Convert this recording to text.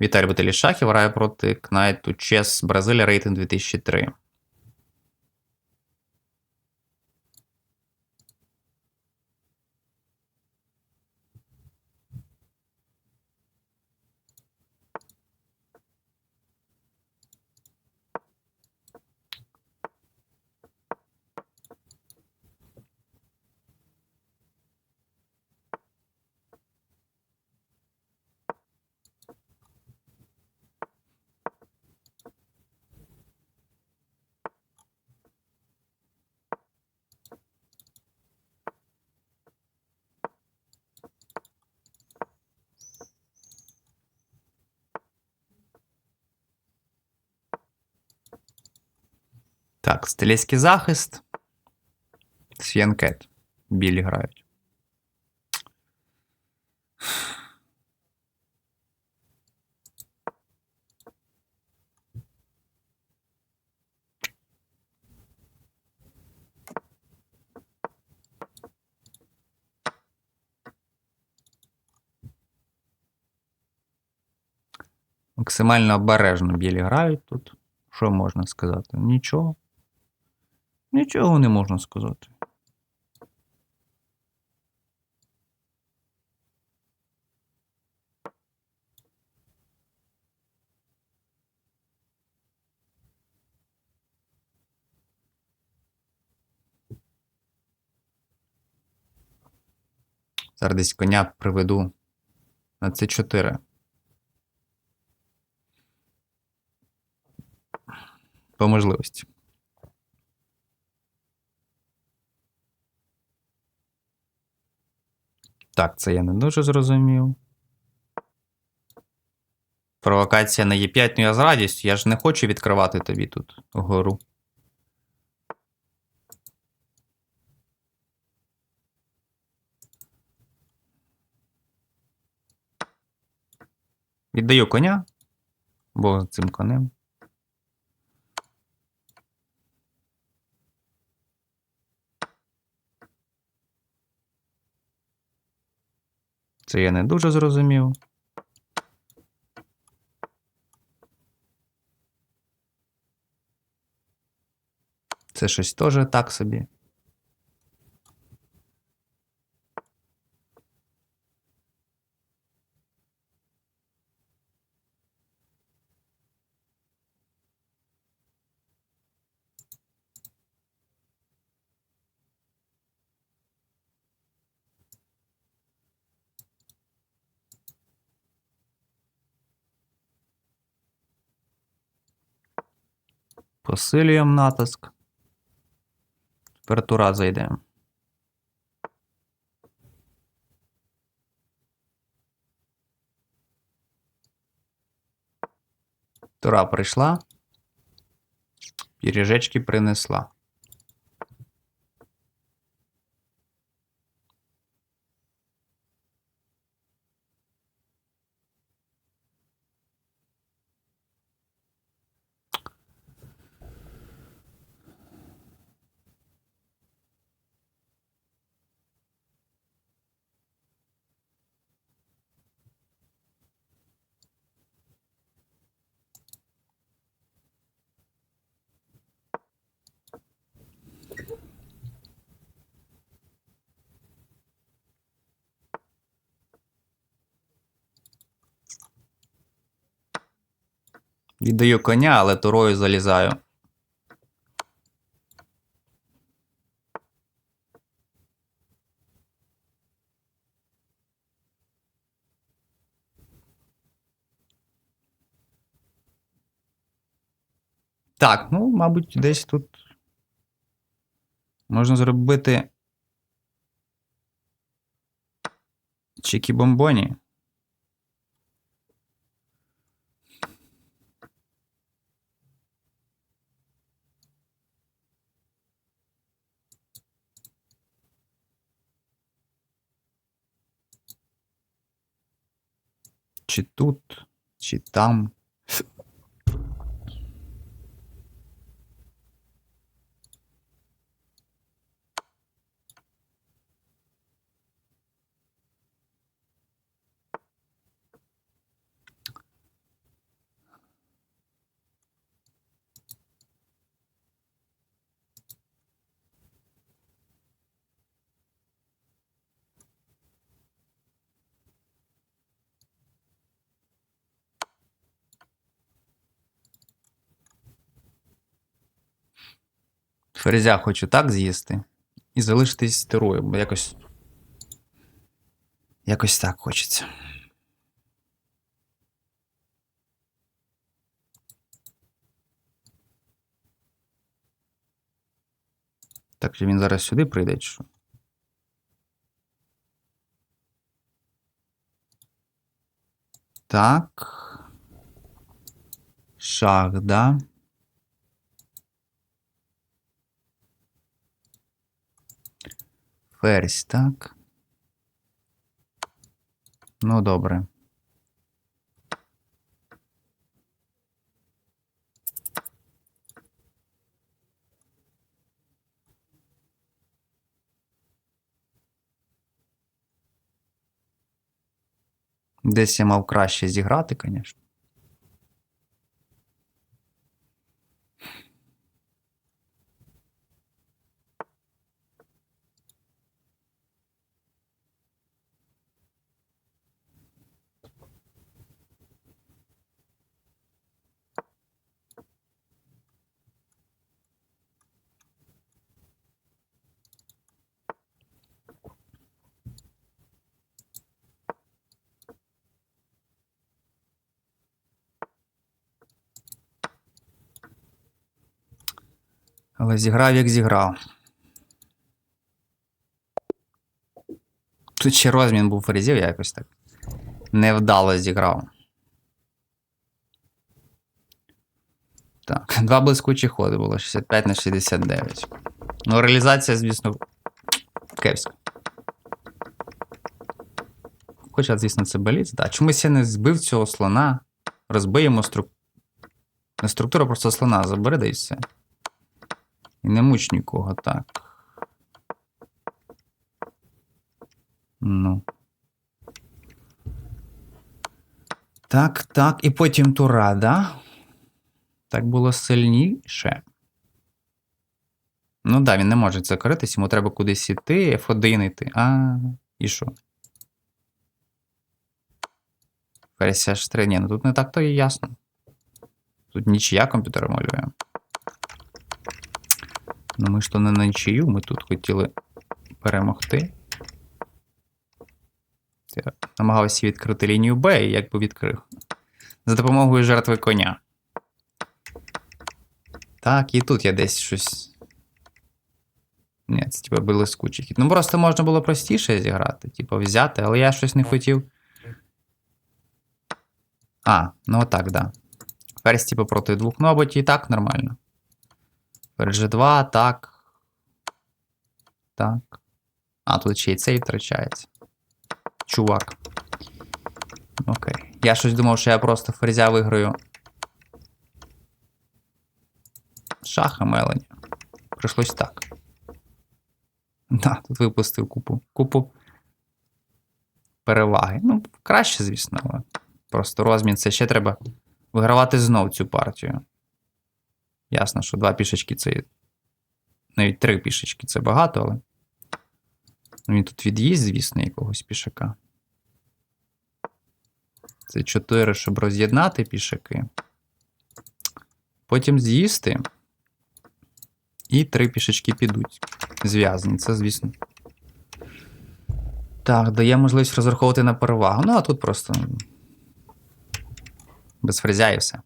Віталій Баталішахів грає проти Кнайту Чес Бразилія рейтинг 2003. Так, стрілецький захист. Свянкет. Білі грають. Максимально обережно білі грають тут. Що можна сказати? Нічого. Нічого не можна сказати. Зараз десь коня приведу на c 4 По можливості. Так, це я не дуже зрозумів. Провокація на Е5, ну я з радістю. Я ж не хочу відкривати тобі тут гору. Віддаю коня. Бо цим конем. Це я не дуже зрозумів. Це щось теж так собі. Посилюємо натиск. Тепер тура зайде. Тура прийшла. Піріжечки принесла. Віддаю коня, але турою залізаю. Так, ну, мабуть, десь тут можна зробити чекі бомбоні. Чи тут, чи там. Ферзя хочу так з'їсти. І залишитись тирою, бо якось. Якось так хочеться. Так, чи він зараз сюди прийде, чи? Так. Шах, да? Ферзь, так. Ну, добре. Десь я мав краще зіграти, звісно. Але зіграв, як зіграв. Тут ще розмін був ферзів, я якось так невдало зіграв. Так, два блискучі ходи було 65 на 69. Ну, реалізація, звісно, кепська. Хоча, звісно, це боліт. Да. Чомусь я не збив цього слона. Розбиємо струк... Структура просто слона забери, да і все. І не муч нікого, так. Ну. Так, так. І потім тура, да? Так було сильніше. Ну да, він не може закритись, йому треба кудись іти, F1 іти. А, і що? Ферзь H3. Ні, ну тут не так то і ясно. Тут нічия комп'ютер малює. Ну ми ж то не на нічию, ми тут хотіли перемогти. Я намагався відкрити лінію Б і якби відкрив. За допомогою жертви коня. Так, і тут я десь щось. Ні, це типу блискучий хід. Ну, просто можна було простіше зіграти, типу, взяти, але я щось не хотів. А, ну отак, да. Ферзь, типу, проти двох. Ну, або і так нормально. Ферзь G2, так. Так. А, тут ще й цей втрачається. Чувак. Окей. Я щось думав, що я просто ферзя виграю. Шаха Мелані. Прийшлось так. Да, тут випустив купу. Купу переваги. Ну, краще, звісно, але просто розмін це ще треба вигравати знов цю партію. Ясно, що два пішечки це. Навіть три пішечки це багато, але. Він тут від'їзд, звісно, якогось пішака. Це 4, щоб роз'єднати пішаки. Потім з'їсти. І три пішечки підуть. Зв'язані, це, звісно. Так, дає можливість розраховувати на перевагу. Ну, а тут просто. Без фрезя і все.